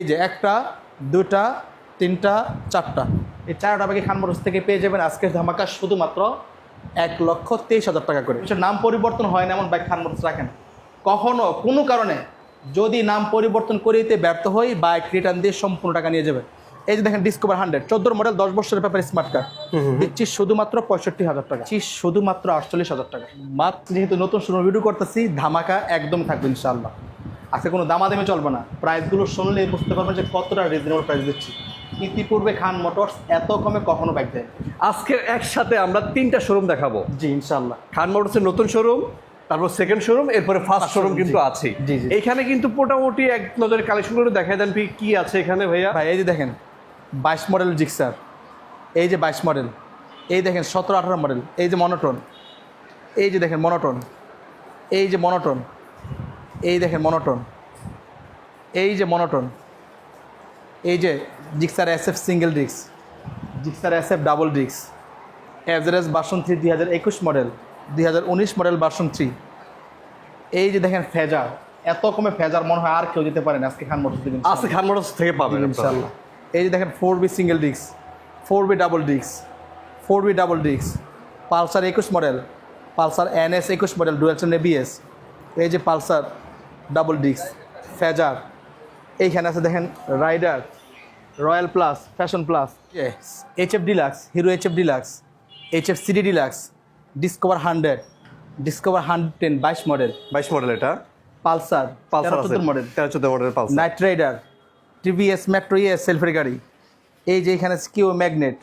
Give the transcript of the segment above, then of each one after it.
এই যে একটা দুটা তিনটা চারটা। এই চারটা বাকি খান মোটরস থেকে পেয়ে যাবেন আজকের ধামাকা শুধুমাত্র এক লক্ষ তেইশ হাজার টাকা করে। নাম পরিবর্তন হয় না এমন বাইক খান মোটরস রাখেন। কখনো কোনো কারণে যদি নাম পরিবর্তন করিতে ব্যর্থ হই বাইক রিটার্ন দিয়ে সম্পূর্ণ টাকা নিয়ে যাবেন। এই যে দেখেন ডিসকভার হান্ড্রেড চোদ্দোর মডেল দশ বছরের ব্যাপারে স্মার্ট কার্ড দিচ্ছি শুধুমাত্র পঁয়ষট্টি হাজার টাকা। দিচ্ছি শুধুমাত্র আটচল্লিশ হাজার টাকা। মাত্র যেহেতু নতুন শুরু ভিডিও করতেছি ধামাকা একদম থাকবে ইনশাআল্লাহ। আজকে কোনো দামাদামি চলবে না। প্রাইসগুলো শুনলে বুঝতে পারবেন যে কতটা রিজনেবল প্রাইস দিচ্ছি। ইতিপূর্বে খান মোটরস এত কমে কখনো বাইক দেয়। আজকের একসাথে আমরা তিনটা শোরুম দেখাবো। জি ইনশাল্লাহ খান মোটরসের নতুন শোরুম তারপর সেকেন্ড শোরুম এরপরে ফার্স্ট শোরুম কিন্তু। আছে জি, জি। এখানে কিন্তু মোটামুটি এক নজরে কালেকশনগুলো দেখাই দেন কি- কি আছে এখানে ভাইয়া? ভাই এই যে দেখেন বাইশ মডেল জিক্সার এই যে বাইশ মডেল এই দেখেন সতেরো আঠারো মডেল এই যে মনোটন এই যে দেখেন মনোটন এই যে মনোটন এই দেখেন মনোটন এই যে মনোটন এই যে Gixxer S F single disc Gixxer S F double disc average বাসন থ্রি দুই হাজার একুশ মডেল দুই হাজার উনিশ মডেল বাসন থ্রি এই যে দেখেন ফেজার। এত কমে ফেজার মনে হয় আর কেউ যেতে পারেন আজকে খান মোটর দিবেন আছে খান মোটরস থেকে পাবেন ইনশাল্লাহ। এই যে দেখেন four V single disc four V double disc four V double disc Pulsar একুশ মডেল পালসার এন এস একুশ মডেল ডুয়েলসন এবিএস এই যে পালসার। ডাবল ডিস্ক ফেজার এইখানে আছে দেখেন Raider Royal Plus Fashion Plus H F Deluxe Hero H F Deluxe H F CD Deluxe Discover hundred Discover hundred ten বাইশ model. বাইশ model এটা? Pulsar Pulsar model. তেরো চোদ্দ model Pulsar. Night Rider TVS Metro ES সেলফের গাড়ি। এই যে এখানে স্কিও ম্যাগনেট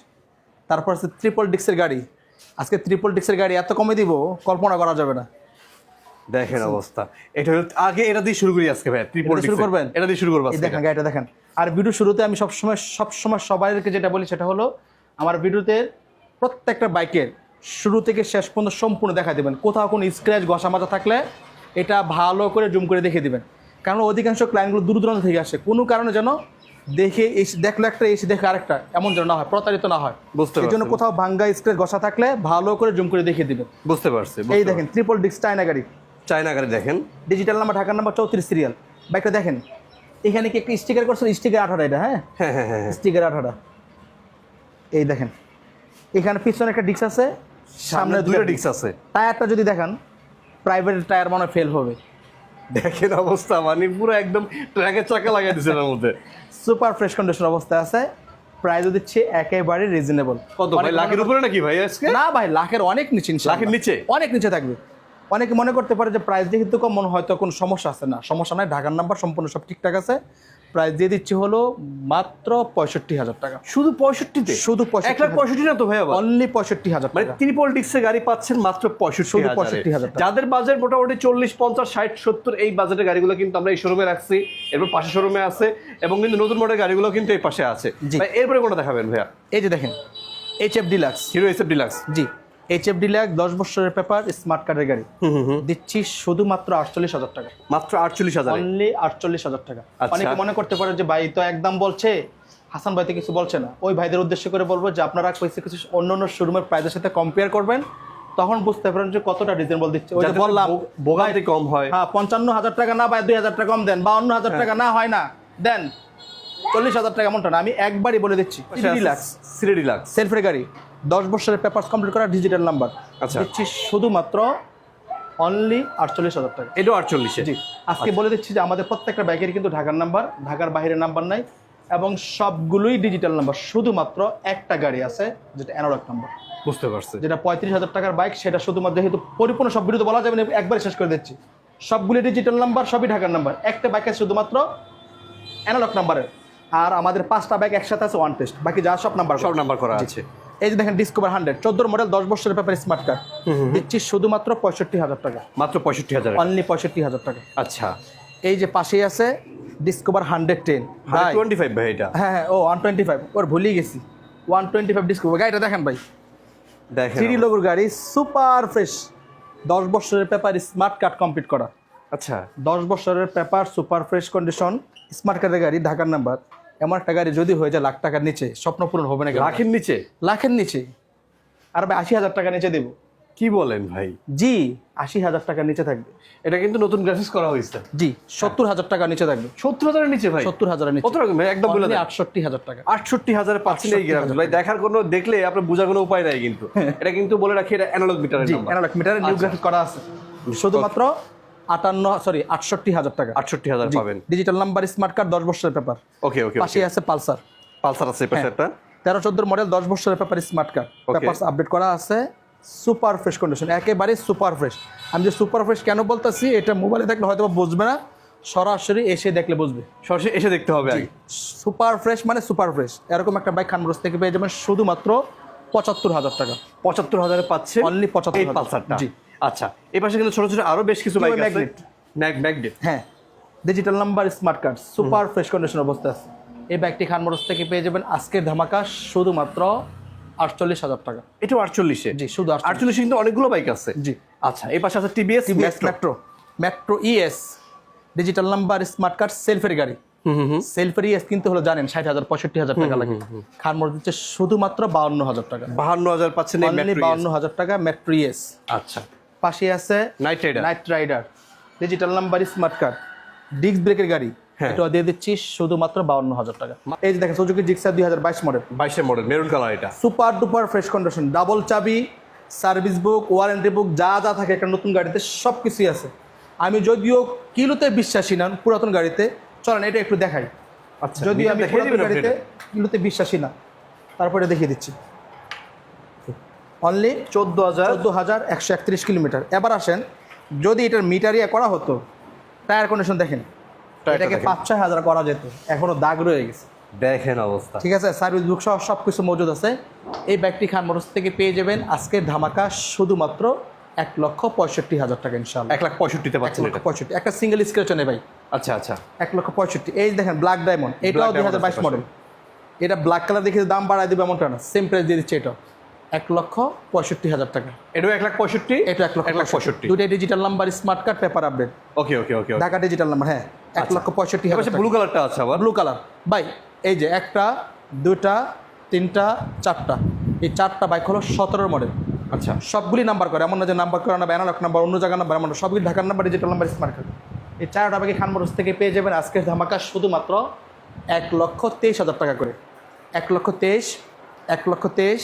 তারপর আছে ট্রিপল ডিক্সের গাড়ি। আজকে ট্রিপল ডিক্সের গাড়ি এত কমে দিব কল্পনা করা যাবে না। দেখেন অবস্থা। এটা হলো আগে এটা দিয়ে শুরু করি আজকে ভাই। ত্রিপল শুরু করবেন? এটা দিয়ে শুরু করব আজকে। দেখেন গাড়িটা দেখেন। আর ভিডিও শুরুতে আমি সবসময় সবসময় সবাইকে যেটা বলি সেটা হলো আমার ভিডিওতে প্রত্যেকটা বাইকের শুরু থেকে শেষ পর্যন্ত সম্পূর্ণ দেখা দেবেন। কোথাও কোনো স্ক্র্যাচ ঘষা মাজা থাকলে এটা ভালো করে জুম করে দেখে দিবেন। কারণ অধিকাংশ ক্লায়েন্টগুলো দূর দূরান্ত থেকে আসে। কোনো কারণে যেন দেখে এসে দেখল একটা এসে দেখে আরেকটা। এমন যেন না হয় প্রতারিত না হয়। বুঝতে এই জন্য। কোথাও ভাঙ্গা স্ক্র্যাচ ঘষা থাকলে ভালো করে জুম করে দেখিয়ে দিবেন। বুঝতে পারছি এই দেখেন ট্রিপল ডিস্ক চায়না গাড়ি। চায়না গাড়ি দেখেন। ডিজিটাল নাম্বার ঢাকার নাম্বার চৌত্রিশ সিরিয়াল বাইকটা দেখেন এখানে কি একটা স্টিকার করছে? স্টিকার আঠারো এটা হ্যাঁ? হ্যাঁ হ্যাঁ হ্যাঁ হ্যাঁ। স্টিকার আঠারো। এই দেখেন এখানে পিছনে একটা ডিস্ক আছে সামনে দুটো ডিস্ক আছে। টায়ারটা যদি দেখান প্রাইভেট টায়ার মনে ফেল হবে। দেখেন অবস্থা মানে পুরো একদম ট্র্যাকের চাকা লাগাই দিচ্ছে এর মধ্যে। সুপার ফ্রেশ কন্ডিশন অবস্থা আছে। প্রাইসও দিচ্ছে একেবারে রিজনেবল কত ভাই লাখের উপরে নাকি ভাই আজকে? না ভাই লাখের অনেক নিচে লাখের নিচে? অনেক নিচে থাকবে। অনেকে মনে করতে পারে যে প্রাইস যেহেতু কম মনে হয়তো কোনো সমস্যা আছে না। সমস্যা নাই ঢাকার নাম্বার সম্পূর্ণ সব ঠিকঠাক আছে। প্রাইস দিয়ে দিচ্ছি হলো মাত্র পঁয়ষট্টি হাজার টাকা। শুধু পঁয়ষট্টিতে? শুধু এক লাখ পঁয়ষট্টি না তো ভাই অনলি পঁয়ষট্টি হাজার মানে টাকা। ত্রিপল ডিক্সের গাড়ি পাচ্ছেন মাত্র পঁয়ষট্টি শুধু হাজারে। 65,000 টাকা। যাদের বাজেট মোটামুটি চল্লিশ পঞ্চাশ ষাট সত্তর এই বাজেটের গাড়িগুলো কিন্তু আমরা এই শোরুমে রাখছি। এরপর পাশে শোরুমে আছে এবং কিন্তু নতুন মডেল গাড়িগুলো কিন্তু এই পাশে আছে। এরপরে কোনটা দেখাবেন ভাইয়া? এই যে দেখেন H F Deluxe Hero S F Deluxe জি। এইচ এফ দশ বছরের পেপার স্মার্ট কার্ডের গাড়ি। দিচ্ছি শুধুমাত্র আটচল্লিশ হাজার টাকা। মাত্র আটচল্লিশ হাজার? অনলি আটচল্লিশ হাজার টাকা। আচ্ছা। অনেকে মনে করতে পারে যে ভাই তো একদম বলছে। হাসান কিছু বলছে না। ওই ভাইদের উদ্দেশ্য করে বলব যে আপনারা কিছু কিছু অন্য অন্য শোরুমের প্রাইসের সাথে কম্পেয়ার করবেন। তখন বুঝতে পারেন যে কতটা রিজনেবল দিচ্ছে। ওই বললাম ভোগ- ভোগান্তি কম হয়। হ্যাঁ পঞ্চান্ন হাজার টাকা না বা দুই হাজার টাকা কম দেন বা অন্য হাজার টাকা না হয় না দেন। চল্লিশ হাজার টাকা এমনটা না আমি একবারই বলে দিচ্ছি সেলফের গাড়ি। দশ বছরের পেপার কমপ্লিট করা ডিজিটাল নাম্বার আচ্ছা। দিচ্ছি শুধুমাত্র অনলি আটচল্লিশ হাজার টাকা। এটাও আটচল্লিশে? জি। আজকে বলে দিচ্ছি যে আমাদের প্রত্যেকটা বাইকের কিন্তু ঢাকার নাম্বার ঢাকার বাইরের নাম্বার নাই এবং সবগুলোই ডিজিটাল নাম্বার শুধুমাত্র একটা গাড়ি আছে যেটা অ্যানোলগ নাম্বার বুঝতে পারছি। যেটা পঁয়ত্রিশ হাজার টাকার বাইক সেটা শুধুমাত্র যেহেতু পরিপূর্ণ সব বিরুদ্ধে বলা যাবে না একবারে শেষ করে দিচ্ছি। সবগুলি ডিজিটাল নাম্বার সবই ঢাকার নাম্বার একটা বাইক আছে শুধুমাত্র অ্যানালগ নাম্বারের আর আমাদের পাঁচটা বাইক একসাথে আছে ওয়ান টেস্ট বাকি যা সব নাম্বার সব নাম্বার করা আছে। এই যে দেখেন ডিসকভার হান্ড্রেড চোদ্দোর মডেল দশ বছরের ব্যাপারে স্মার্ট কার্ড দিচ্ছি শুধুমাত্র পঁয়ষট্টি হাজার টাকা। মাত্র পঁয়ষট্টি হাজার অনলি পঁয়ষট্টি হাজার টাকা। আচ্ছা। এই যে পাশেই আছে Discover hundred ten twenty five ভাই এটা। হ্যাঁ হ্যাঁ ও ওয়ান টোয়েন্টি ফাইভ ওর ভুলেই গেছি। ওয়ান টোয়েন্টি ফাইভ ডিসকভার গাড়িটা দেখেন ভাই। দেখেন। থ্রি লোগোর গাড়ি সুপার ফ্রেশ দশ বছরের পেপার স্মার্ট কার্ড কমপ্লিট করা। আচ্ছা। দশ বছরের paper super fresh condition smart কার্ডের গাড়ি ঢাকার নাম্বার এমন একটা গাড়ি যদি হয়ে যায় লাখ টাকার নিচে স্বপ্ন পূরণ হবে না লাখের নিচে? লাখের নিচে। আর ভাই আশি হাজার টাকা নিচে দেবো। কি বলেন ভাই? জি আশি হাজার টাকার নিচে থাকবে। এটা কিন্তু নতুন গ্রাফিক্স করা হয়েছে। জি সত্তর হাজার টাকার নিচে থাকবে। সত্তর হাজারের নিচে ভাই? সত্তর হাজারের নিচে। কত রকম একদম বলে দেন। আটষট্টি হাজার টাকা। আটষট্টি হাজারে পাচ্ছেন এই গ্রাফিক্স ভাই দেখার কোনো দেখলে আপনার বোঝার কোনো উপায় নাই কিন্তু। এটা কিন্তু বলে রাখি এটা অ্যানালগ মিটারের নাম্বার অ্যানালগ মিটারের নিউ গ্রাফিক করা আছে। শুধুমাত্র আটান্ন সরি আটষট্টি হাজার টাকা। আটষট্টি হাজার পাবেন। ডিজিটাল নাম্বার স্মার্ট কার্ড দশ বছরের পেপার ওকে ওকে পাশে আছে পালসার পালসার আছে পাশে একটা? তেরো চোদ্দোর মডেল দশ বছরের paper smart card paper update করা আছে সুপার ফ্রেশ কন্ডিশন একেবারে সুপার ফ্রেশ আমি যে সুপার ফ্রেশ কেন বলতেছি এটা মোবাইলে দেখলে হয়তো বুঝবে না সরাসরি এসে দেখলে বুঝবে। সরাসরি এসে দেখতে হবে সুপার ফ্রেশ মানে সুপার ফ্রেশ এরকম একটা বাইক খানবরস থেকে পেয়ে যাবেন শুধুমাত্র পঁচাত্তর হাজার টাকা। পঁচাত্তর হাজারে পাচ্ছে অনলি পঁচাত্তর এই হাজার। পালসারটা। জি। আচ্ছা এই পাশে কিন্তু ছোট ছোট আরও বেশ কিছু বাইক আছে। Magnet। ম্যাগ ম্যাগনেট হ্যাঁ। Digital number smart card super fresh condition অবস্থা আছে। এই বাইকটি খানমরস থেকে পেয়ে যাবেন আজকের ধামাকা শুধুমাত্র আটচল্লিশ হাজার টাকা। এটা আটচল্লিশে? জি শুধু আটচল্লিশে। কিন্তু অনেকগুলো বাইক আছে। জি। আচ্ছা এই পাশে আছে TVS TVS Metro Metro ES digital number smart card সেলফের গাড়ি। সেলফের ইএস কিনতে হলো জানেন ষাট হাজার পঁয়ষট্টি হাজার টাকা লাগে। খানমোড় দিচ্ছে শুধুমাত্র বাউন্ন হাজার টাকা। বাহান্ন হাজার পাচ্ছেন বাউন্ন হাজার টাকা মেট্রো ইএস আচ্ছা। পাশে আছে Knight Rider Knight Rider digital number smart card disc ব্রেকের গাড়ি। হ্যাঁ। এটা দিয়ে দিচ্ছি শুধুমাত্র বাউন্ন হাজার টাকা। এই যে দেখেন সুজুকি জিক্সার দুই হাজার বাইশ মডেল বাইশের মডেল মেরুন কালার এটা। Super duper fresh condition double চাবি সার্ভিস বুক ওয়ারেন্টি বুক যা যা থাকে একটা নতুন গাড়িতে সব কিছুই আছে। আমি যদিও কিলোতে বিশ্বাসী না পুরাতন গাড়িতে চলেন এটা একটু দেখাই। আচ্ছা যদিও আমি গাড়িতে কিলোতে বিশ্বাসী না তারপরে দেখিয়ে দিচ্ছি। অনলি চোদ্দ হাজার চোদ্দ হাজার একশো একত্রিশ কিলোমিটার। এবার আসেন যদি এটার মিটারিয়া করা হতো টায়ার কন্ডিশন দেখেন। এটাকে পাঁচ ছয় হাজার করা যেত এখনও দাগ রয়ে গেছে। দেখেন অবস্থা। ঠিক আছে সার্ভিস বুক সহ সব কিছু মজুদ আছে। এই ব্যাগটি খান মোটরস থেকে পেয়ে যাবেন। আজকের ধামাকা শুধুমাত্র এক লক্ষ পঁয়ষট্টি হাজার টাকা ইনশাল্লাহ এক লাখ পঁয়ষট্টিতে পাচ্ছেন পঁয়ষট্টি। একটা সিঙ্গেল স্ক্রেচ নেই ভাই। আচ্ছা আচ্ছা। এক লক্ষ পঁয়ষট্টি। এই দেখেন ব্ল্যাক ডায়মন্ড এটাও দুই হাজার বাইশ মডেল এটা ব্ল্যাক কালার দেখে দাম বাড়ায় দেবে এমনটা না। সেম প্রাইস দিয়ে দিচ্ছে এটা এক লক্ষ পঁয়ষট্টি হাজার টাকা। এটাও এক লাখ পঁয়ষট্টি? এটা এক লক্ষ এক লাখ পঁয়ষট্টি। দুটাই digital number smart card paper update okay okay okay Dhaka digital number হ্যাঁ। এক লক্ষ পঁয়ষট্টি হাজার ব্লু কালারটা আছে আবার। ব্লু কালার বাই এই যে একটা দুটা তিনটা চারটা। এই চারটা বাইক হলো সতেরোর মডেল আচ্ছা। সবগুলি নাম্বার করে। এমন না যে নাম্বার করে না ব্যানালক নাম্বার অন্য জায়গার নাম্বার এমন সবগুলি ঢাকার number digital number smart card এই চারটা বাইকে খান মোটরস থেকে পেয়ে যাবেন আজকের ধামাকা শুধুমাত্র এক লক্ষ তেইশ হাজার টাকা করে এক লক্ষ তেইশ এক লক্ষ তেইশ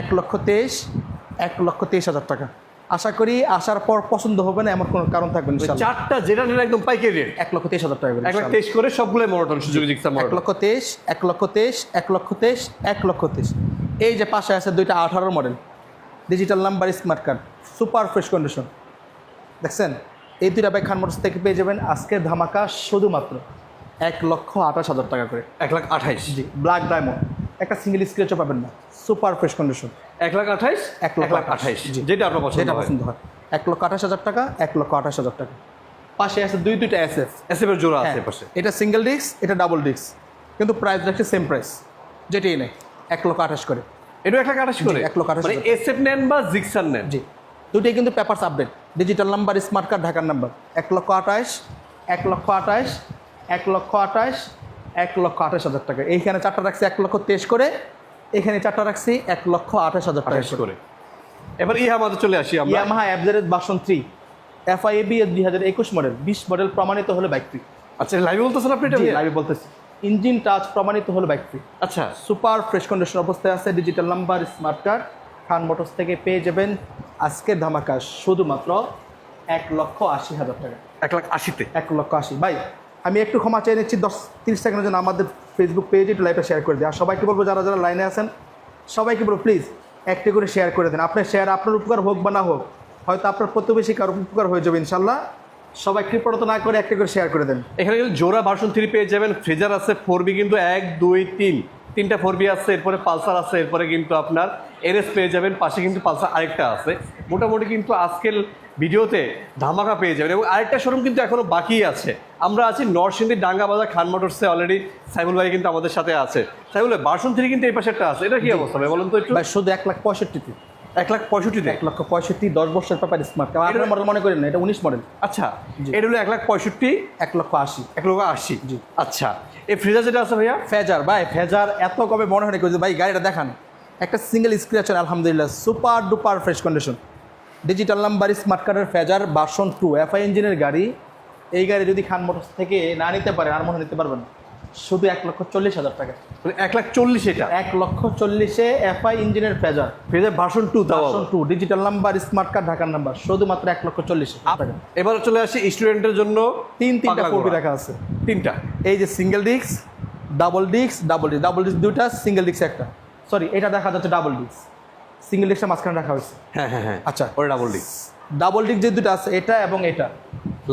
এক লক্ষ তেইশ এক লক্ষ তেইশ হাজার টাকা আশা করি আসার পর পছন্দ হবে না এমন কোনো কারণ থাকবে না। চারটা যেটা নিলে একদম পাইকারি রেট এক লক্ষ তেইশ হাজার টাকা করে এক লাখ তেইশ করে সবগুলো মনোটন সুযোগ জিক্সা এক লক্ষ তেইশ এক লক্ষ তেইশ এক লক্ষ তেইশ এক লক্ষ তেইশ এই যে পাশে আছে দুইটা আঠারোর model digital number smart card super fresh condition দেখছেন এই দুইটা বাইক খান মোটরস থেকে পেয়ে যাবেন আজকের ধামাকা শুধুমাত্র এক লক্ষ আঠাশ হাজার টাকা করে। এক লাখ আঠাইশ। জি ব্ল্যাক ডায়মন্ড একটা সিঙ্গেল স্ক্রেচও পাবেন না সুপার ফ্রেশ কন্ডিশন এক লাখ আঠাইশ এক লাখ আঠাইশ। জি। যেটা আপনার পছন্দ যেটা পছন্দ হয়। এক লক্ষ আঠাশ হাজার টাকা এক লক্ষ আঠাশ হাজার টাকা। পাশে আছে দুই দুইটা এস এফ এসএফের জোড়া আছে হ্যাঁ, পাশে। এটা সিঙ্গেল ডিস্ক এটা ডাবল ডিস্ক কিন্তু প্রাইস রাখছে সেম প্রাইস যেটাই নেই এক লক্ষ আঠাশ করে। এটা এক লাখ আঠাশ করে? এক লক্ষ আঠাশ মানে। এসএফ নেন বা জিক্সার নেন? জি। দুটোই কিন্তু papers update. Digital number smart card ঢাকার নাম্বার এক লক্ষ আঠাশ এক লক্ষ আঠাশ এক লক্ষ আঠাশ এক লক্ষ আঠাশ হাজার টাকা। এইখানে চারটা রাখছি এক লক্ষ তেইশ করে। এখানে চারটা রাখছি এক লক্ষ আঠাশ হাজার টাকা করে। এবার ইহা আমাদের চলে আসি আমরা। ইয়ামাহা অ্যাবজারেজ বাসন থ্রি এফআইএবি দুই হাজার একুশ মডেল বিশ মডেল প্রমাণিত হলে বাইকটি আচ্ছা লাইভে বলতেছেন আপনি এটা? লাইভে বলতেছি। ইঞ্জিন টাচ প্রমাণিত হলে বাইকটি আচ্ছা। সুপার ফ্রেশ কন্ডিশন অবস্থায় আছে digital number smart card Khan motors থেকে পেয়ে যাবেন আজকের ধামাকা শুধুমাত্র এক লক্ষ আশি হাজার টাকা। এক লাখ আশিতে? এক লক্ষ আশি। ভাই আমি একটু ক্ষমা চেয়ে নিচ্ছি দশ তিরিশ সেকেন্ডের জন্য আমাদের ফেসবুক পেজে একটু লাইভটা শেয়ার করে দিই আর সবাইকে বলব যারা যারা লাইনে আছেন সবাইকে বলব প্লিজ একটি করে শেয়ার করে দেন। আপনার শেয়ার আপনার উপকার হোক বা না হোক হয়তো আপনার প্রতিবেশী কারও উপকার হয়ে যাবে ইনশাল্লাহ। সবাই কৃপণতা না করে একটি করে শেয়ার করে দেন। এখানে জোড়া ভার্সন থ্রি পেয়ে যাবেন। ফ্রিজার আছে ফোর বি কিন্তু এক দুই তিন। তিনটা ফোর বি আছে এরপরে পালসার আছে এরপরে কিন্তু আপনার এনএস পেয়ে যাবেন পাশে কিন্তু পালসার আরেকটা আছে। মোটামুটি কিন্তু আজকের ভিডিওতে ধামাকা পেয়ে যাবেন এবং আরেকটা শোরুম কিন্তু এখনও বাকি আছে। আমরা আছি নরসিংদী ডাঙ্গাবাজার খান মোটরসে অলরেডি সাইবুল ভাই কিন্তু আমাদের সাথে আছে। সাইবুল ভাই বাসন থ্রি কিন্তু এই পাশে একটা আছে এটা কি অবস্থা ভাই? বলুন তো একটু। ভাই শুধু এক লাখ পঁয়ষট্টিতে। এক লাখ পঁয়ষট্টিতে এক লক্ষ পঁয়ষট্টি দশ বছর পেপার স্মার্ট কার্ড আপনার মডেল মনে করেন না এটা উনিশ মডেল আচ্ছা এটা হলো এক লাখ পঁয়ষট্টি এক লক্ষ আশি। এক লক্ষ আশি। জি। আচ্ছা এই ফ্রিজার যেটা আছে ভাইয়া? ফেজার ভাই ফেজার এত কবে মনে হয় না ভাই গাড়িটা দেখান। একটা সিঙ্গেল স্ক্র্যাচ আলহামদুলিল্লাহ super duper fresh condition digital number smart কার্ডের ফেজার বাসন টু এফআই ইঞ্জিনের গাড়ি। এই গাড়ি যদি খান মোটরস থেকে না নিতে পারে আর মনে নিতে পারবেন না। শুধু এক লক্ষ চল্লিশ হাজার টাকা। মানে এক লাখ চল্লিশ এটা? এক লক্ষ চল্লিশে এফআই ইঞ্জিনের ফেজার। ফেজের version two version two digital number smart card ঢাকার নাম্বার শুধুমাত্র এক লক্ষ চল্লিশ টাকা। এবার চলে আসি স্টুডেন্টের জন্য তিন তিনটা কপি রাখা আছে। তিনটা। এই যে single disc double disc double disc double disc দুইটা সিঙ্গেল ডিস্ক একটা। সরি এটা দেখা যাচ্ছে ডাবল ডিস্ক সিঙ্গেল ডিস্কটা মাঝখানে রাখা হয়েছে। হ্যাঁ হ্যাঁ হ্যাঁ। আচ্ছা। ওটা ডাবল ডিস্ক ডাবল ডিস্ক যে দুটো আছে এটা এবং এটা।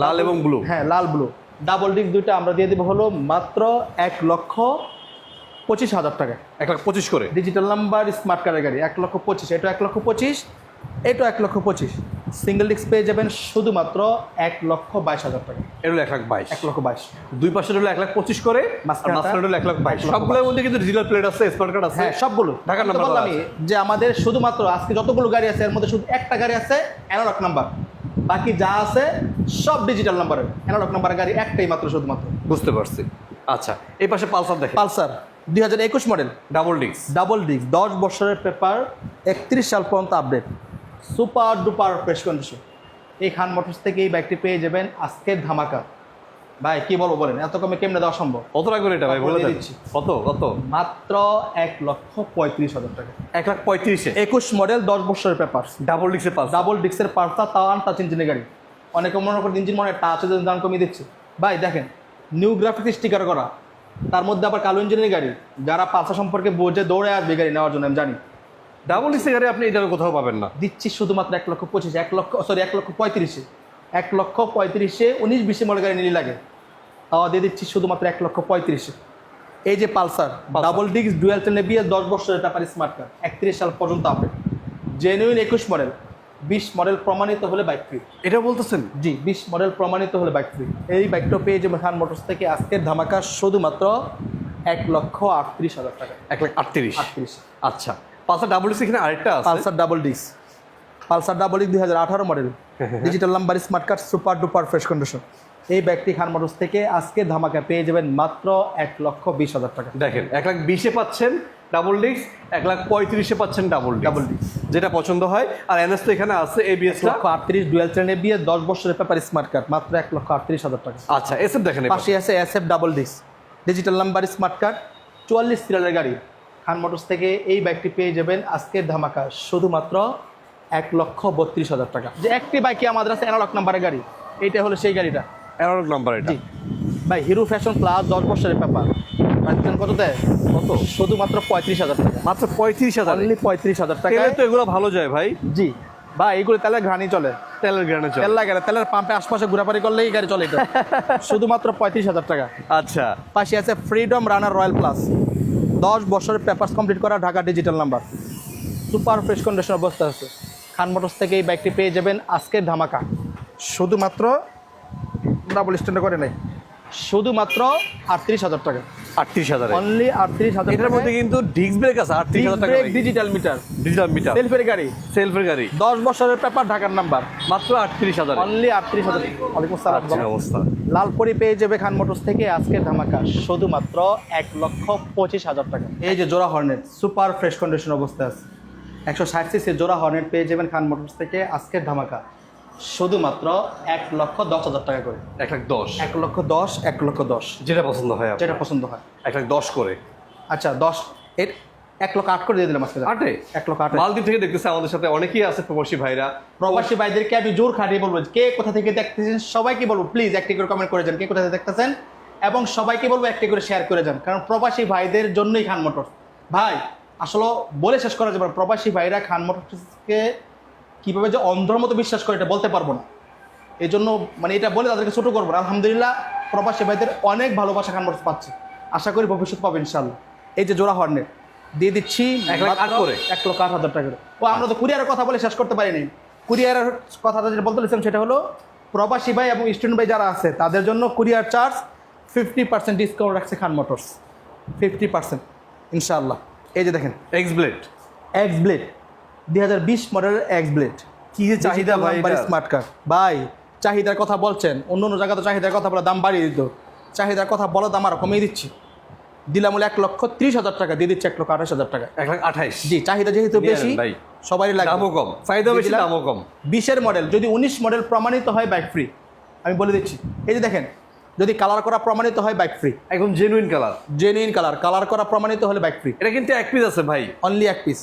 লাল এবং ব্লু হ্যাঁ লাল ব্লু ডাবল ডিস্ক দুইটা আমরা দিয়ে দেবো হলো মাত্র এক লক্ষ পঁচিশ হাজার টাকা। এক লাখ পঁচিশ করে? ডিজিটাল নাম্বার স্মার্ট কার্ডের গাড়ি। এক লক্ষ পঁচিশ। এটা এক লক্ষ পঁচিশ এটা এক লক্ষ পঁচিশ। সিঙ্গেল ডিস্ক পেয়ে যাবেন শুধুমাত্র এক লক্ষ বাইশ হাজার টাকা। এটা এক লাখ বাইশ। এক লক্ষ বাইশ। দুই পাশে হলো এক লাখ পঁচিশ করে হলো এক লাখ বাইশ। সবগুলোর মধ্যে কিন্তু ডিজিটাল প্লেট আছে স্মার্ট কার্ড আছে। হ্যাঁ সবগুলো। ঢাকার নাম্বার বললামই যে আমাদের শুধুমাত্র আজকে যতগুলো গাড়ি আছে এর মধ্যে শুধু একটা গাড়ি আছে অ্যানালগ নাম্বার বাকি যা আছে সব ডিজিটাল নাম্বারের অ্যানালগ নাম্বারের গাড়ি একটাই মাত্র শুধুমাত্র। বুঝতে পারছি। আচ্ছা এই পাশে পালসার দেখে পালসার দুই হাজার একুশ model double disc double disc দশ বছরের পেপার একত্রিশ সাল পর্যন্ত update super duper fresh condition এই খান মোটরস থেকে এই বাইকটি পেয়ে যাবেন আজকের ধামাকা। ভাই কি বলব বলেন? এত কমে কেমনে দেওয়া সম্ভব? কত টাকা করে এটা ভাই? বলে দিচ্ছি। কত? কত? মাত্র এক লক্ষ পঁয়ত্রিশ হাজার টাকা। এক লাখ পঁয়ত্রিশে? একুশ মডেল দশ বছরের পেপার ডাবল ডিস্কের পাস ডাবল ডিস্কের পার্সা তাও আনটাচ ইঞ্জিনের গাড়ি। অনেকে মনে করে ইঞ্জিন মনে টাচ দাম কমিয়ে দিচ্ছে। ভাই দেখেন নিউ গ্রাফিক্স স্টিকার করা। তার মধ্যে আবার কালো ইঞ্জিনের গাড়ি। যারা পালসা সম্পর্কে বোঝে দৌড়ে আসবে গাড়ি নেওয়ার জন্য আমি জানি। ডাবল ডিস্কের গাড়ি আপনি এটা কোথাও পাবেন না। দিচ্ছি শুধুমাত্র এক লক্ষ পঁচিশে এক লক্ষ সরি এক লক্ষ পঁয়ত্রিশে। এক লক্ষ পঁয়ত্রিশে উনিশ বিশে মডেল গাড়ি নিলে লাগে। দিয়ে দিচ্ছি শুধুমাত্র এক লক্ষ পঁয়ত্রিশে। এই যে Pulsar double disc dual ten BS দশ বছরের ব্যাপার স্মার্ট কার্ড একত্রিশ সাল পর্যন্ত আপডেট জেনুইন একুশ মডেল বিশ মডেল প্রমাণিত হলে বাইক ফ্রি এটা বলতেছেন? জি বিশ মডেল প্রমাণিত হলে বাইক ফ্রি এই বাইকটা পেয়ে যাবে খান মোটরস থেকে আজকের ধামাকা শুধুমাত্র এক লক্ষ আটত্রিশ হাজার টাকা। এক লাখ আটত্রিশ। আটত্রিশ। আচ্ছা পালসার ডাবল ডিস্ক এখানে আরেকটা Pulsar double disc Pulsar double disc দুই হাজার আঠারো model digital number smart card super duper fresh condition এই ব্যাগটি খান মোটরস থেকে আজকে ধামাকা পেয়ে যাবেন মাত্র এক লক্ষ বিশ হাজার টাকা। দেখেন এক লাখ বিশে পাচ্ছেন ডাবল ডিস্ক এক লাখ পঁয়ত্রিশে পাচ্ছেন ডাবল ডাবল ডিস্ক যেটা পছন্দ হয়। আর এনএস তো এখানে আছে এক এবিএসটা লক্ষ আটত্রিশ ডুয়েল ট্রেনে বিয়ে দশ বছরের পেপার স্মার্ট কার্ড মাত্র এক লক্ষ আটত্রিশ হাজার টাকা। আচ্ছা এসব দেখেন এবার। পাশে আছে S F double disc digital number smart card চুয়াল্লিশ সিরিয়ালের গাড়ি। খান মোটরস থেকে এই বাইকটি পেয়ে যাবেন আজকের ধামাকা শুধুমাত্র এক লক্ষ বত্রিশ হাজার টাকা। যে একটি বাইকে আমাদের আছে অ্যানালগ নাম্বারের গাড়ি এইটা হলো সেই গাড়িটা। অ্যানালগ নাম্বার এটা। ভাই হিরো ফ্যাশন প্লাস দশ বছরের পেপার পাচ্ছেন কত দেয়? কত? শুধুমাত্র পঁয়ত্রিশ হাজার টাকা। মাত্র পঁয়ত্রিশ হাজার? অনলি পঁয়ত্রিশ হাজার টাকা তো এগুলো ভালো যায় ভাই। জি। ভাই এইগুলো তেলের ঘানি চলে। তেলের গ্রানে চল। তেল লাগে তেলের পাম্পে আশপাশে ঘোরাফারি করলেই গাড়ি চলে এটা। শুধুমাত্র পঁয়ত্রিশ হাজার টাকা। আচ্ছা। পাশে আছে ফ্রিডম রানার রয়্যাল প্লাস দশ বছরের পেপার্স কমপ্লিট করা Dhaka digital number super fresh condition অবস্থা আছে। খান মোটরস থেকে এই বাইকটি পেয়ে যাবেন আজকের ধামাকা। শুধুমাত্র ডাবল স্ট্যান্ড করে নেই। শুধুমাত্র আটত্রিশ হাজার টাকা। আটত্রিশ হাজার। অনলি আটত্রিশ হাজার এটার মধ্যে কিন্তু ডিস্ক ব্রেক আছে আটত্রিশ হাজার টাকা ডিজিটাল মিটার ডিজিটাল মিটার সেলফের গাড়ি। সেলফের গাড়ি। দশ বছরের পেপার ঢাকার নাম্বার মাত্র আটত্রিশ হাজার। অনলি আটত্রিশ হাজার ওয়ালাইকুম আসসালাম আচ্ছা অবস্থা। লালপরি পেয়ে যাবে খান মোটরস থেকে আজকের ধামাকা। শুধুমাত্র এক লক্ষ পঁচিশ হাজার টাকা। এই যে জোড়া হর্নেট সুপার ফ্রেশ কন্ডিশন অবস্থা আছে। একশো ষাট সিসি জোড়া হর্নেট পেয়ে যাবেন খান মোটরস থেকে আজকের ধামাকা। শুধুমাত্র এক লক্ষ দশ হাজার টাকা করে। এক লাখ দশ। এক লক্ষ দশ এক লক্ষ দশ। যেটা পছন্দ হয় আপনার। যেটা পছন্দ হয়। এক লাখ দশ করে। আচ্ছা দশ এর এক লক্ষ আট করে দিয়ে দিলাম আজকে। আটে? এক লক্ষ আট। মালদ্বীপ থেকে দেখতেছে আমাদের সাথে অনেকেই আছে প্রবাসী ভাইরা। প্রবাসী ভাইদেরকে আমি জোর খাটিয়ে বলব কে কোথা থেকে দেখতেছেন সবাইকে বলব প্লিজ একটি করে কমেন্ট করে যান কে কোথা থেকে দেখতেছেন? এবং সবাইকে বলব একটি করে শেয়ার করে যান কারণ প্রবাসী ভাইদের জন্যই খান মোটর। ভাই আসলে বলে শেষ করা যাবে না। প্রবাসী ভাইরা খান মোটরসকে কীভাবে যে অন্ধর মতো বিশ্বাস করে এটা বলতে পারব না। এই জন্য মানে এটা বলে তাদেরকে ছোটো করব না। আলহামদুলিল্লাহ প্রবাসী ভাইদের অনেক ভালোবাসা খান মোটরস পাচ্ছে। আশা করি ভবিষ্যৎ পাবে ইনশাল্লাহ এই যে জোড়া হর্নেট দিয়ে দিচ্ছি এক লাখ আট করে। এক লক্ষ আট হাজার টাকা করে। ও আমরা তো কুরিয়ারের কথা বলে শেষ করতে পারিনি। কুরিয়ারের কথাটা যেটা বলতে চাইছিলাম সেটা হলো প্রবাসী ভাই এবং স্টুডেন্ট ভাই যারা আছে তাদের জন্য courier charge fifty percent discount রাখছে খান মোটরস ফিফটি পার্সেন্ট ইনশাআল্লাহ। এই যে দেখেন। এক্স ব্লেড এক্স ব্লেড দুই হাজার বিশ মডেলের এক্স ব্লেড কি যে চাহিদা ভাই? স্মার্ট কার্ড ভাই চাহিদার কথা বলছেন অন্য অন্য জায়গাতে চাহিদার কথা বলে দাম বাড়িয়ে দিত। চাহিদার কথা বলো দাম আরও কমিয়ে দিচ্ছি। দিলাম এক লক্ষ ত্রিশ হাজার টাকা দিয়ে দিচ্ছি এক লক্ষ আঠাশ হাজার টাকা। এক লাখ আঠাইশ। জি চাহিদা যেহেতু বেশি। সবারই লাগবে। দামও কম। চাহিদা বেশি। দামও কম। বিশের মডেল যদি উনিশ মডেল প্রমাণিত হয় বাইক ফ্রি আমি বলে দিচ্ছি এই যে দেখেন যদি কালার করা প্রমাণিত হয় বাইক ফ্রি একদম genuine colour genuine colour colour করা প্রমাণিত হলে বাইক ফ্রি এটা কিন্তু এক পিস আছে ভাই। অনলি এক পিস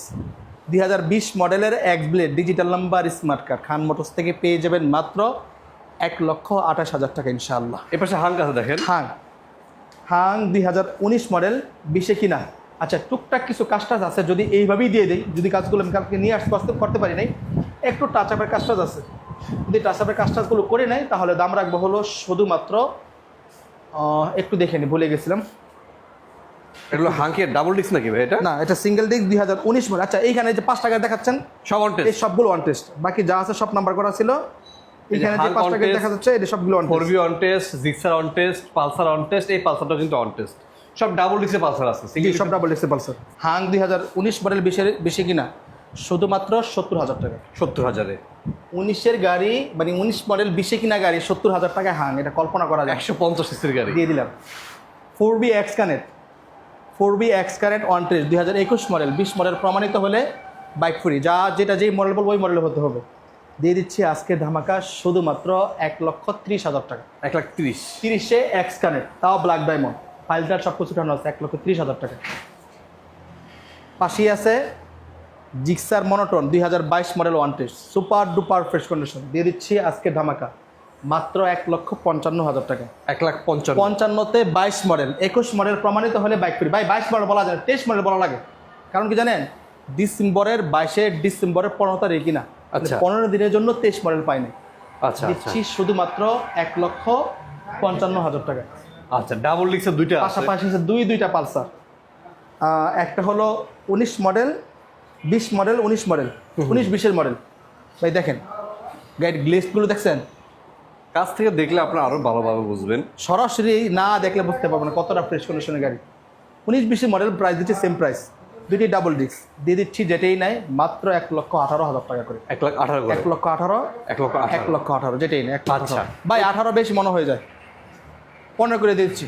দুই হাজার বিশ মডেলের X Blade digital number smart card Khan motors থেকে পেয়ে যাবেন মাত্র এক লক্ষ আঠাশ হাজার টাকা ইনশাআল্লাহ। এ পাশে হাঙ্ক আছে দেখেন। হাং। হাং দুই হাজার উনিশ মডেল বিশে কিনা। আচ্ছা টুকটাক কিছু কাজ টাজ আছে যদি এইভাবেই দিয়ে দিই যদি কাজগুলো আমি কালকে নিয়ে আসতে আসতে করতে পারি নাই একটু টাচ আপের কাজ টাজ আছে। যদি টাচ আপের কাজ টাজগুলো করে নেয় তাহলে দাম রাখব হলো শুধুমাত্র একটু দেখে নি ভুলে গেছিলাম। এগুলো হাঙ্কের ডাবল ডিস্ক নাকি ভাই এটা? না এটা সিঙ্গেল ডিস্ক দুই হাজার উনিশ মডেল আচ্ছা এইখানে যে পাঁচ টাকা দেখাচ্ছেন সব অন এই সবগুলো ওয়ান টেস্ট বাকি যা আছে সব নাম্বার করা ছিল। এখানে যে পাঁচ টাকা দেখা যাচ্ছে এটা সবগুলো one four B on test Gixxer on test Pulsar on test এই পালসারটা কিন্তু অন টেস্ট সব ডাবল ডিস্কের পালসার আছে। জি সব ডাবল ডিস্ক পালসার হাং দুই হাজার উনিশ মডেল বিশের বেশি কিনা? শুধুমাত্র সত্তর হাজার টাকা। সত্তর হাজারে। উনিশের গাড়ি মানে উনিশ মডেল বিশে কিনা গাড়ি সত্তর হাজার টাকায় হাং এটা কল্পনা করা যায়। একশো পঞ্চাশ সিসির গাড়ি। দিয়ে দিলাম। Four B X Connect four B X Connect one trace দুই হাজার একুশ মডেল বিশ মডেল প্রমাণিত হলে বাইক ফ্রি যা যেটা যেই মডেল বলব ওই মডেল হতে হবে। দিয়ে দিচ্ছি আজকে ধামাকা শুধুমাত্র এক লক্ষ ত্রিশ হাজার টাকা। এক লাখ তিরিশ। তিরিশে এক্স কানেক্ট তাও ব্ল্যাক ডায়মন্ড ফাইলটার সব কিছু উঠানো আছে এক লক্ষ ত্রিশ হাজার টাকা। পাশেই আছে জিক্সার মনোটন দুই হাজার বাইশ model one test super duper fresh condition দিয়ে দিচ্ছি আজকে ধামাকা। মাত্র এক লক্ষ পঞ্চান্ন হাজার টাকা। এক লাখ পঞ্চান্ন। পঞ্চান্নতে বাইশ মডেল একুশ মডেল প্রমাণিত হলে বাইক ফ্রি ভাই বাইশ মডেল বলা যায় তেইশ মডেল বলা লাগে। কারণ কি জানেন? ডিসেম্বরের বাইশে ডিসেম্বরের পনেরো তারিখ কিনা আচ্ছা। পনেরো দিনের জন্য তেইশ মডেল পাইনি। আচ্ছা আচ্ছা। দিচ্ছি শুধুমাত্র এক লক্ষ পঞ্চান্ন হাজার টাকা। আচ্ছা ডাবল ডিস্কের দুইটা পাশাপাশি দুই দুইটা পালসার। একটা হলো উনিশ মডেল বিশ মডেল উনিশ মডেল উনিশ বিশের মডেল। ভাই দেখেন গাড়ির গ্লেসগুলো দেখছেন? কাছ থেকে দেখলে আপনারা আরও ভালোভাবে বুঝবেন। সরাসরি না দেখলে বুঝতে পারব না কতটা ফ্রেশ কন্ডিশনের গাড়ি। উনিশ বিশের মডেল প্রাইস দিচ্ছে সেম প্রাইস দুটি ডাবল ডিস্ক দিয়ে দিচ্ছি যেটাই নাই মাত্র এক লক্ষ আঠারো হাজার টাকা করে। এক লাখ আঠারো এক লক্ষ আঠারো এক লক্ষ এক লক্ষ আঠারো যেটাই নেই এক আচ্ছা। ভাই আঠারো বেশি মনে হয়ে যায়। পনেরো করে দিচ্ছি।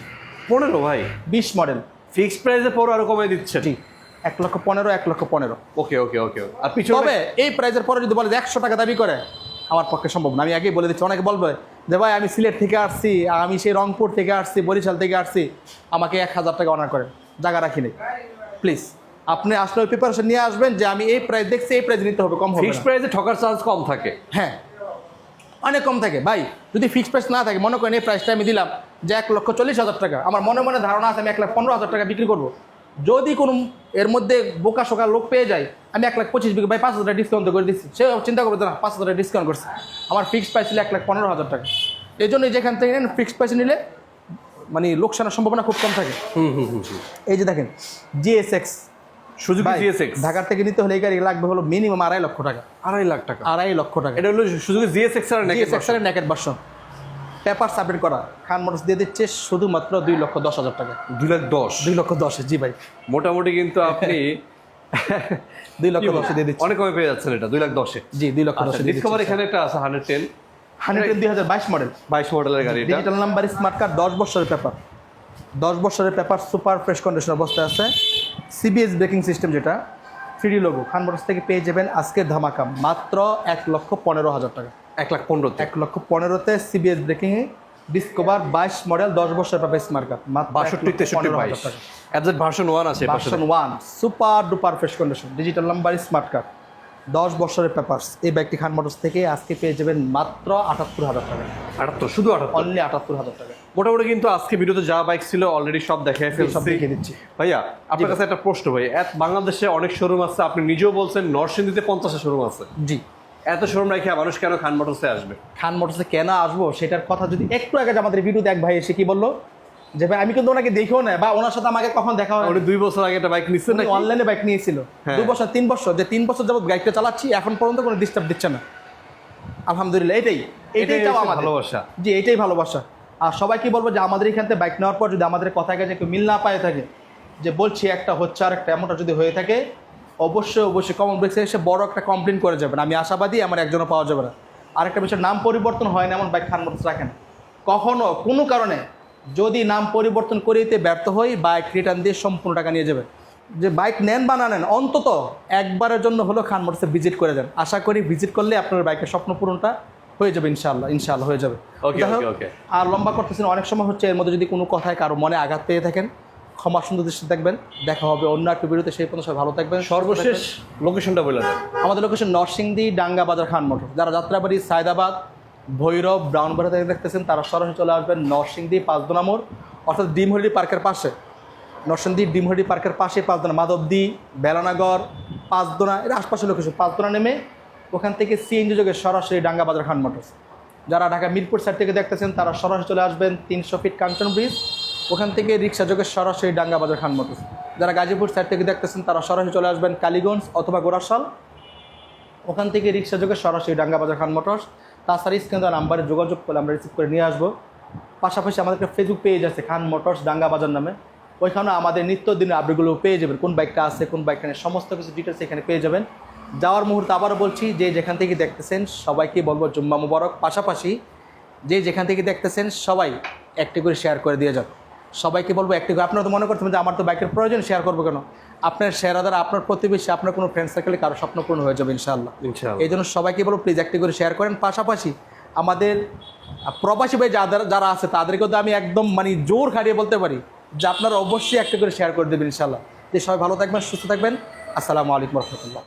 পনেরো ভাই? বিশ মডেল ফিক্সড প্রাইসে পরে আরও কমাই দিচ্ছে। ঠিক এক লক্ষ পনেরো এক লক্ষ পনেরো। ওকে ওকে ওকে আর পিছনে তবে এই প্রাইজের পরে যদি বলে একশো টাকা দাবি করে আমার পক্ষে সম্ভব না। আমি আগেই বলে দিচ্ছি অনেকে বলবে যে ভাই আমি সিলেট থেকে আসছি আমি সেই রংপুর থেকে আসছি বরিশাল থেকে আসছি আমাকে এক হাজার টাকা অনার করেন। জায়গা রাখি নেই। প্লিজ আপনি আসলে ওই প্রিপারেশন নিয়ে আসবেন যে আমি এই প্রাইস দেখছি এই প্রাইস নিতে হবে কম হবে ফিক্সড। প্রাইসে ঠকার চান্স কম থাকে। হ্যাঁ অনেক কম থাকে। ভাই যদি ফিক্সড প্রাইস না থাকে মনে করেন এই প্রাইসটা আমি দিলাম যে এক লক্ষ চল্লিশ হাজার টাকা। আমার মনে মনে ধারণা আছে আমি এক লাখ পনেরো হাজার টাকা বিক্রি করব। যদি কোনো এর মধ্যে বোকা শোকা লোক পেয়ে যায় আমি এক লাখ পঁচিশ বিক্রি ভাই পাঁচ হাজার ডিসকাউন্ট করে দিচ্ছি সে চিন্তা করবে না পাঁচ হাজার ডিসকাউন্ট করছে। আমার ফিক্সড প্রাইস ছিল এক লাখ পনেরো হাজার টাকা। এই জন্য যেখান থেকে নেন ফিক্সড প্রাইস নিলে মানে লোকসানের সম্ভাবনা খুব কম থাকে। এই যে দেখেন জিএসএক্স সুজুকি জিএসএক্স ঢাকার থেকে নিতে হলে এই গাড়ি লাগবে হলো মিনিমাম আড়াই লক্ষ টাকা। আড়াই লাখ টাকা। আড়াই লক্ষ টাকা। এটা হলো সুজুকি জিএসএক্স এর নেকেট ভার্সন পেপার সাবমিট করা। খান মোটরস দিয়ে দিচ্ছে শুধুমাত্র দুই লক্ষ দশ হাজার টাকা। দুই লাখ দশ? দুই লক্ষ দশে জি ভাই। মোটামুটি কিন্তু আপনি দুই লক্ষ দশে দিয়ে দিচ্ছে। অনেক কমে পেয়ে যাচ্ছেন এটা দুই লাখ দশে। জি দুই লক্ষ আচ্ছা দশে দিয়ে ডিসকভার এখানে একটা আছে হান্ড্রেড টেন হান্ড্রেড টেন দুই হাজার বাইশ মডেল বাইশ মডেলের গাড়ি ডিজিটাল নাম্বার স্মার্ট কার্ড দশ বছরের পেপার। দশ বছরের পেপার সুপার ফ্রেশ কন্ডিশন অবস্থায় আছে। সিবিএস ব্রেকিং সিস্টেম যেটা থ্রি লোগো খান মোটরস থেকে পেয়ে যাবেন আজকের ধামাকা মাত্র এক লক্ষ পনেরো হাজার টাকা। এক লাখ পনেরো এক লক্ষ পনেরোতে সিবিএস ব্রেকিং ডিসকভার বাইশ মডেল দশ স্মার্ট কার্ড মাত্র বাষট্টি তেষট্টি বাইশ। অ্যাবজেট ভার্সন ওয়ান আছে version one super duper fresh condition digital number smart card দশ বছরের পেপারস এই ব্যাগটি খান মোটরস থেকে আজকে পেয়ে যাবেন মাত্র আটাত্তর হাজার টাকা। আটাত্তর শুধু আটাত্তর? অনলি আটাত্তর হাজার টাকা। মোটামুটি কিন্তু আজকে ভিডিওতে যা বাইক ছিল অলরেডি সব দেখাই সব দেখিয়ে দিচ্ছি। ভাইয়া আপনার কাছে একটা প্রশ্ন ভাই বাংলাদেশে অনেক শোরুম আছে আপনি নিজেও বলছেন নরসিংদীতে পঞ্চাশটা শোরুম আছে। জি। এত শোরুম রেখে মানুষ কেন খান মোটরসে আসবে? খান মোটরসে কেন আসব? সেটার কথা যদি একটু আগে আমাদের ভিডিওতে এক ভাই এসে কি বলল? যে ভাই আমি কিন্তু ওনাকে দেখেও না বা ওনার সাথে আমাকে কখন দেখা হয়? দুই বছর আগে একটা বাইক নিচ্ছেন নাকি? অনলাইনে বাইক নিয়েছিল। হ্যাঁ। দু বছর তিন বছর যে তিন বছর যাবত বাইকটা চালাচ্ছি এখন পর্যন্ত কোনো ডিস্টার্ব দিচ্ছে না। আলহামদুলিল্লাহ এটাই। এটাই ভালোবাসা। জি এটাই ভালোবাসা। আর সবাই কি বলব যে আমাদের এখান থেকে বাইক নেওয়ার পর যদি আমাদের কথা কাজে কেউ মিল না পায় থাকে যে বলছি একটা হচ্ছে আর একটা এমনটা যদি হয়ে থাকে অবশ্যই অবশ্যই কমন ব্রেক্সে এসে বড় একটা কমপ্লেন করে যাবেন। আমি আশাবাদী আমার একজনও পাওয়া যাবে না। আরেকটা বিষয় নাম পরিবর্তন হয় না এমন বাইক খান মোটরস রাখেন। কখনও কোনো কারণে যদি নাম পরিবর্তন করিতে ব্যর্থ হই বাইক রিটার্ন দিয়ে সম্পূর্ণ টাকা নিয়ে যাবে। যে বাইক নেন বা না নেন অন্তত একবারের জন্য হলো খান মোটরসে ভিজিট করে যান। আশা করি ভিজিট করলে আপনার বাইকের স্বপ্ন পূরণটা হয়ে যাবে ইনশাল্লাহ ইনশাল্লাহ হয়ে যাবে. আর লম্বা করতেছেন অনেক সময় হচ্ছে এর মধ্যে যদি কোনো কথায় কারও মনে আঘাত পেয়ে থাকেন ক্ষমা সুন্দর দৃষ্টি দেখবেন দেখা হবে অন্য একটা বিরতি সেই পর্যন্ত সবাই ভালো থাকবেন সর্বশেষ লোকেশনটা বলে আমাদের লোকেশন নরসিংদী ডাঙ্গা বাজার খান মোটর যারা যাত্রাবাড়ি সায়দাবাদ ভৈরব ব্রাউনবাড়ি থেকে দেখতেছেন তারা সরাসরি চলে আসবেন নরসিংদী পাঁচদোনা মোড় অর্থাৎ ডিমহরি পার্কের পাশে। নরসিংদী ডিমহরি পার্কের পাশে পাঁচদোনা মাধবদী বেলানগর পাঁচদোনা এর আশপাশে লোকেশন পাঁচদোনা নেমে ওখান থেকে সিএনজি যোগে সরাসরি ডাঙ্গা বাজার খান মোটর যারা ঢাকা মিরপুর সাইড থেকে দেখতেছেন তারা সরাসরি চলে আসবেন তিনশো ফিট কাঞ্চন ব্রিজ ওখান থেকে রিক্সা যোগে সরাসরি ডাঙ্গা বাজার খান মোটর যারা গাজীপুর সাইড থেকে দেখতেছেন, তারা সরাসরি চলে আসবেন কালীগঞ্জ অথবা গোরাশাল ওখান থেকে রিক্সা যোগে সরাসরি ডাঙ্গা বাজার খান মোটরস তাছাড়া স্ক্রিনে নাম্বারে যোগাযোগ করলে আমরা রিসিভ করে নিয়ে আসব। পাশাপাশি আমাদের একটা ফেসবুক পেজ আছে খান মোটরস ডাঙ্গা বাজার নামে। ওইখানে আমাদের নিত্যদিনের আপডেটগুলো পেয়ে যাবেন। কোন বাইকটা আছে, কোন বাইকটা নেই, সমস্ত কিছু ডিটেলস এখানে পেয়ে যাবেন। যাওয়ার মুহূর্তে আবারও বলছি, যে যেখান থেকে দেখতেছেন, সবাইকে বলব জুম্মা মুবারক। পাশাপাশি যে যেখান থেকে দেখতেছেন, সবাই একটি করে শেয়ার করে দিয়ে যান। সবাইকে বলব একটি করে। আপনারা তো মনে করছেন যে আমার তো বাইকের প্রয়োজন শেয়ার করব কেন? আপনার শেয়ার দ্বারা আপনার প্রতিবেশী আপনার কোনো ফ্রেন্ড সার্কেলে কারও স্বপ্ন পূরণ হয়ে যাবে ইনশাআল্লাহ। ইনশাআল্লাহ। এই জন্য সবাইকে বলব প্লিজ একটি করে শেয়ার করেন। পাশাপাশি আমাদের প্রবাসী ভাই যাদের যারা আছে তাদেরকেও তো আমি একদম মানে জোর খাটিয়ে বলতে পারি যে আপনারা অবশ্যই একটা করে শেয়ার করে দেবেন ইনশাল্লাহ যে সবাই ভালো থাকবেন সুস্থ থাকবেন। আসসালামু আলাইকুম রহমতুল্লাহ।